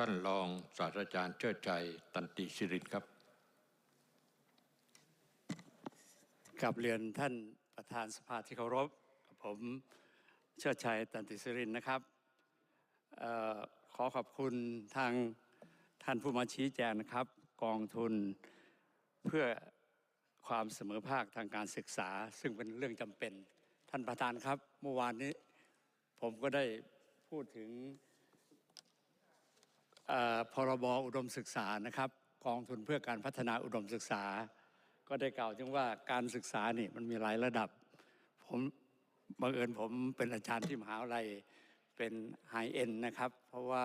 ท่านรองศาสตราจารย์เชิดชัยตันติสิรินครับกับเรียนท่านประธานสภาที่เคารพผมเชิดชัยตันติสิรินนะครับออขอขอบคุณทางท่านผู้มาชี้แจงนะครับ กองทุนเพื่อความเสมอภาคทางการศึกษา ซึ่งเป็นเรื่องจำเป็น ท่านประธานครับ เมื่อวานนี้ผมก็ได้พูดถึง พรบอุดมศึกษานะครับกองทุนเพื่อการพัฒนาอุดมศึกษา ก็ได้กล่าวถึงว่าการศึกษานี่มันมีหลายระดับ ผมบังเอิญผมเป็นอาจารย์ที่มหาวิทยาลัยเป็นไฮเอ็นนะครับ เพราะว่า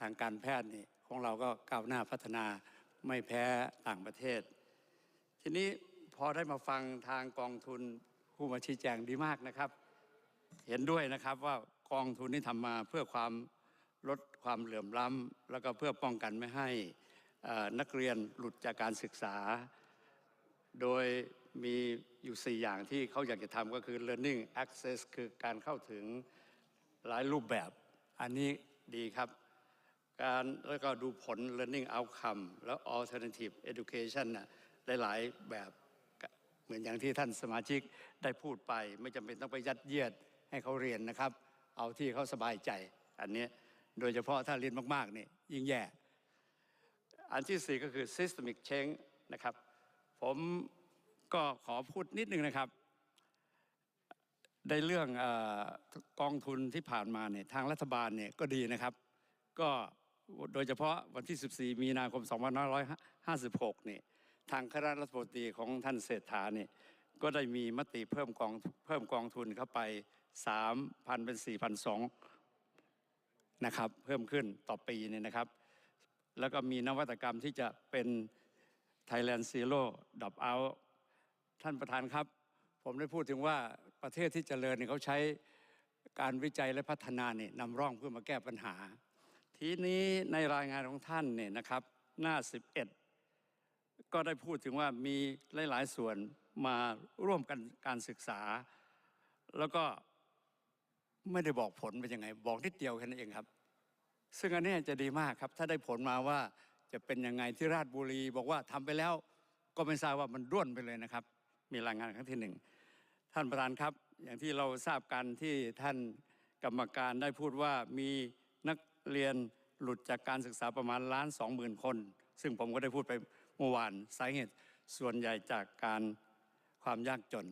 ทางการแพทย์นี่ของเราก็ก้าวหน้าพัฒนาไม่แพ้ต่างประเทศ ทีนี้พอได้มาฟังทางกองทุนผู้มาชี้แจงดีมากนะครับ เห็นด้วยนะครับว่ากองทุนนี้ทำมาเพื่อความ ลดความเหลื่อมล้ำแล้วก็เพื่อป้องกันไม่ให้นักเรียนหลุดจากการศึกษา โดยมีอยู่ 4 อย่างที่เขาอยากจะทำก็คือ learning access คือการเข้าถึงหลายรูปแบบ อันนี้ดีครับ การแล้วก็ดูผล learning outcome แล้ว alternative education นะหลาย ๆ แบบเหมือนอย่างที่ท่านสมาชิกได้พูดไป ไม่จำเป็นต้องไปยัดเยียดให้เขาเรียนนะครับ เอาที่เขาสบายใจอันนี้ โดยเฉพาะถ้าเรียนมากๆนี่ยิ่งแย่ อันที่สี่ก็คือ systemic change นะครับ ผมก็ขอพูดนิดนึงนะครับ ในเรื่องอกองทุนที่ผ่านมาเนี่ยทางรัฐบาลเนี่ยก็ดีนะครับ ก็โดยเฉพาะวันที่ 14 มีนาคม 2556เนี่ยทางคณะรัฐมนตรีของท่านเศรษฐาเนี่ยก็ได้มีมติเพิ่มกองเพิ่มกองทุนเข้าไป 3,000 เป็น 4,200 นะครับเพิ่มขึ้นต่อปีเนี่ยนะครับ แล้วก็มีนวัตกรรมที่จะเป็น Thailand Zero Drop Out ท่านประธานครับ ผมได้พูดถึงว่าประเทศที่เจริญเนี่ยเขาใช้การวิจัยและพัฒนาเนี่ยนำร่องเพื่อมาแก้ปัญหา ทีนี้ในรายงานของท่านเนี่ยนะครับ หน้า 11 ก็ได้พูดถึงว่ามีหลาย ๆ ส่วนมาร่วมกันการศึกษา แล้วก็ ไม่ได้บอกผลเป็นยังไง บอกนิดเดียวแค่นั้นเองครับ ซึ่งอันนี้จะดีมากครับ ถ้าได้ผลมาว่าจะเป็นยังไงที่ราชบุรี บอกว่าทำไปแล้วก็ไม่ทราบว่ามันด้วนไปเลยนะครับ มีรายงานครั้งที่หนึ่งท่านประธานครับ อย่างที่เราทราบกันที่ท่านกรรมการได้พูดว่ามีนักเรียนหลุดจากการศึกษาประมาณล้านสองหมื่นคน ซึ่งผมก็ได้พูดไปเมื่อวานสาเหตุส่วนใหญ่จากการความยากจน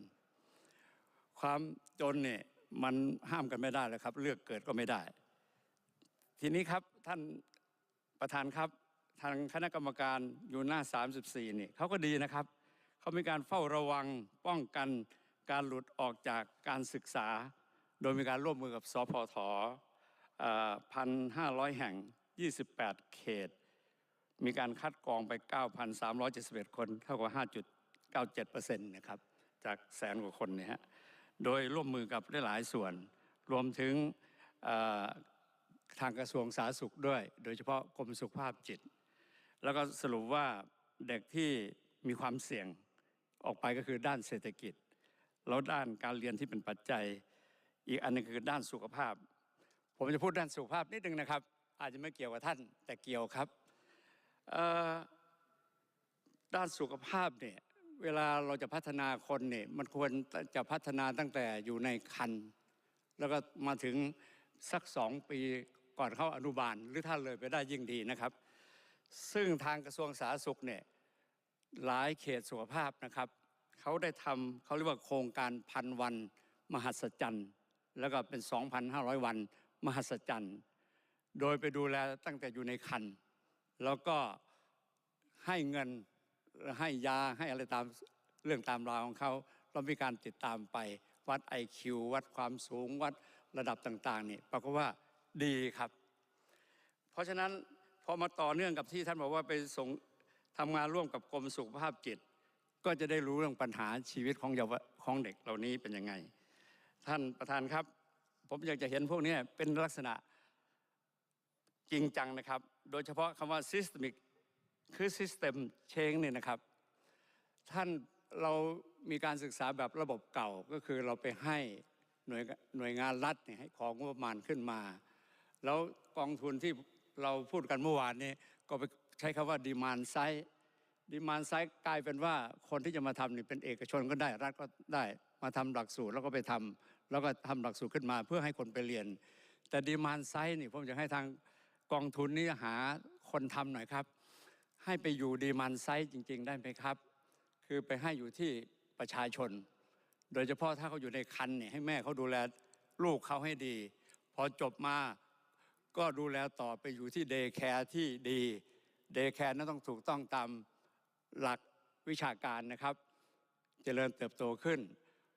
ความจนเนี่ย มันห้ามกันไม่ได้เลยครับ เลือกเกิดก็ไม่ได้ ทีนี้ครับท่านประธานครับทางคณะกรรมการอยู่หน้า 34 นี่เขาก็ดีนะครับเขามีการเฝ้าระวังป้องกันการหลุดออกจากการศึกษา โดยมีการร่วมมือกับสพทพันห้าร้อยแห่ง 28 เขต มีการคัดกรองไป 9,371 คน เท่ากับ5.97%นะครับ จากแสนกว่าคนเนี่ยฮะ โดยร่วมมือกับหลายส่วน รวมถึงทางกระทรวงสาธารณสุขด้วย โดยเฉพาะกรมสุขภาพจิต แล้วก็สรุปว่าเด็กที่มีความเสี่ยงออกไปก็คือด้านเศรษฐกิจ แล้วด้านการเรียนที่เป็นปัจจัย อีกอันหนึงคือด้านสุขภาพ ผมจะพูดด้านสุขภาพนิดนึงนะครับ อาจจะไม่เกี่ยวกับท่านแต่เกี่ยวครับด้านสุขภาพเนี่ย เวลาเราจะพัฒนาคนเนี่ยมันควรจะพัฒนาตั้งแต่อยู่ในคัน แล้วก็มาถึงสักสองปีก่อนเข้าอนุบาล หรือถ้าเลยไปได้ยิ่งดีนะครับ ซึ่งทางกระทรวงสาธารณสุขเนี่ยหลายเขตสุขภาพนะครับ เขาได้ทำเขาเรียกว่าโครงการพันวัน มหัศจรรย์แล้วก็เป็น 2,500 วัน มหัศจรรย์โดยไปดูแลตั้งแต่อยู่ในคัน แล้วก็ให้เงิน ให้ยาให้อะไรตามเรื่องตามราวของเขาเรามีการติดตามไปวัด IQ วัดความสูงวัดระดับต่างๆนี่ปรากฏว่าดีครับ เพราะฉะนั้นพอมาต่อเนื่องกับที่ท่านบอกว่าไปส่งทำงานร่วมกับกรมสุขภาพจิต ก็จะได้รู้เรื่องปัญหาชีวิตของเยาวของเด็กเหล่านี้เป็นยังไง ท่านประธานครับ ผมอยากจะเห็นพวกนี้เป็นลักษณะจริงจังนะครับ โดยเฉพาะคำว่า systemic คือ system change เนี่ยนะครับ ท่านเรามีการศึกษาแบบระบบเก่าก็คือเราไปให้หน่วยหน่วยงานรัฐเนี่ยให้ของงบประมาณขึ้นมา แล้วกองทุนที่เราพูดกันเมื่อวานนี้ ก็ไปใช้คำว่าดีมานไซด์ดีมานไซด์กลายเป็นว่าคนที่จะมาทำนี่เป็นเอกชนก็ได้รัฐก็ได้มาทำหลักสูตรแล้วก็ไปทำแล้วก็ทำหลักสูตรขึ้นมา เพื่อให้คนไปเรียน แต่ดีมานไซด์นี่ผมอยากให้ทางกองทุนนี่หาคนทำหน่อยครับ ให้ไปอยู่ดีมานไซด์จริง ๆ ได้ไหมครับ คือไปให้อยู่ที่ประชาชน โดยเฉพาะถ้าเขาอยู่ในคันเนี่ยให้แม่เขาดูแลลูกเขาให้ดี พอจบมาก็ดูแลต่อไปอยู่ที่เดย์แคร์ที่ดีเดย์แคร์นั้นต้องถูกต้องตามหลักวิชาการนะครับเจริญเติบโตขึ้น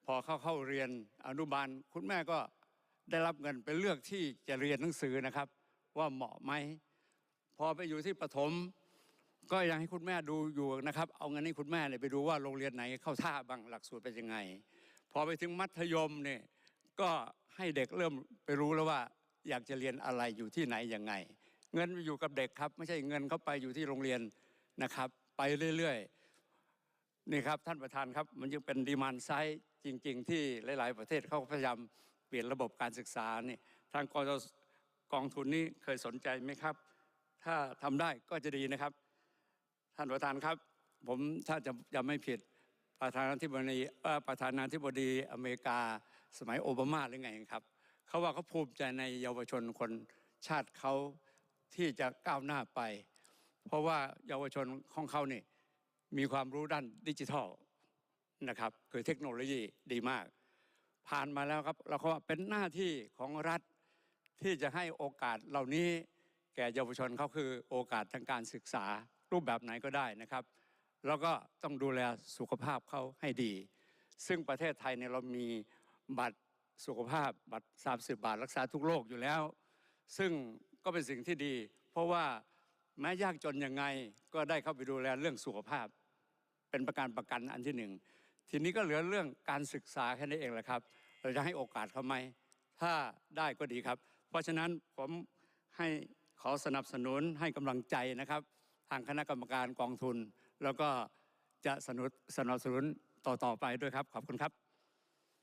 พอเข้าเข้าเรียนอนุบาล คุณแม่ก็ได้รับเงินไปเลือกที่จะเรียนหนังสือนะครับ ว่าเหมาะไหม พอไปอยู่ที่ประถม ก็ยังให้คุณแม่ดูอยู่นะครับ เอาเงินให้คุณแม่เนี่ยไปดูว่าโรงเรียนไหนเข้าท่าบ้างหลักสูตรเป็นยังไง พอไปถึงมัธยมเนี่ยก็ให้เด็กเริ่มไปรู้แล้วว่า อยากจะเรียนอะไรอยู่ที่ไหนยังไง เงินอยู่กับเด็กครับ ไม่ใช่เงินเข้าไปอยู่ที่โรงเรียนนะครับ ไปเรื่อยๆนี่ครับท่านประธานครับ มันยังเป็นดีมานไซด์จริง ๆ ที่หลาย ๆ ประเทศเขาพยายามเปลี่ยนระบบการศึกษานี่ทางกจกองทุนนี้เคยสนใจไหมครับ ถ้าทำได้ก็จะดีนะครับ ท่านประธานครับ ผมถ้าจะจำไม่ผิดประธานาธิบดีเอ่อประธานาธิบดีอเมริกา สมัยโอบามาหรือไงครับเขาว่าเขาภูมิใจในเยาวชนคนชาติเขาที่จะก้าวหน้าไป เพราะว่าเยาวชนของเขานี่มีความรู้ด้านดิจิทัลนะครับคือเทคโนโลยีดีมาก ผ่านมาแล้วครับเราก็ว่าเป็นหน้าที่ของรัฐที่จะให้โอกาสเหล่านี้แก่เยาวชนเขาคือโอกาสทางการศึกษา รูปแบบไหนก็ได้นะครับ แล้วก็ต้องดูแลสุขภาพเขาให้ดี ซึ่งประเทศไทยเนี่ยเรามีบัตรสุขภาพบัตร 30 บาทรักษาทุกโรคอยู่แล้ว ซึ่งก็เป็นสิ่งที่ดี เพราะว่าแม้ยากจนยังไงก็ได้เข้าไปดูแลเรื่องสุขภาพ เป็นประกันประกันอันที่หนึ่งทีนี้ก็เหลือเรื่องการศึกษาแค่นี้เองแหละครับ เราจะให้โอกาสเขาไหมถ้าได้ก็ดีครับ เพราะฉะนั้นผมให้ขอสนับสนุนให้กำลังใจนะครับ ทางคณะกรรมการกองทุน แล้วก็จะสนับสนุนต่อๆไปด้วยครับ ขอบคุณครับ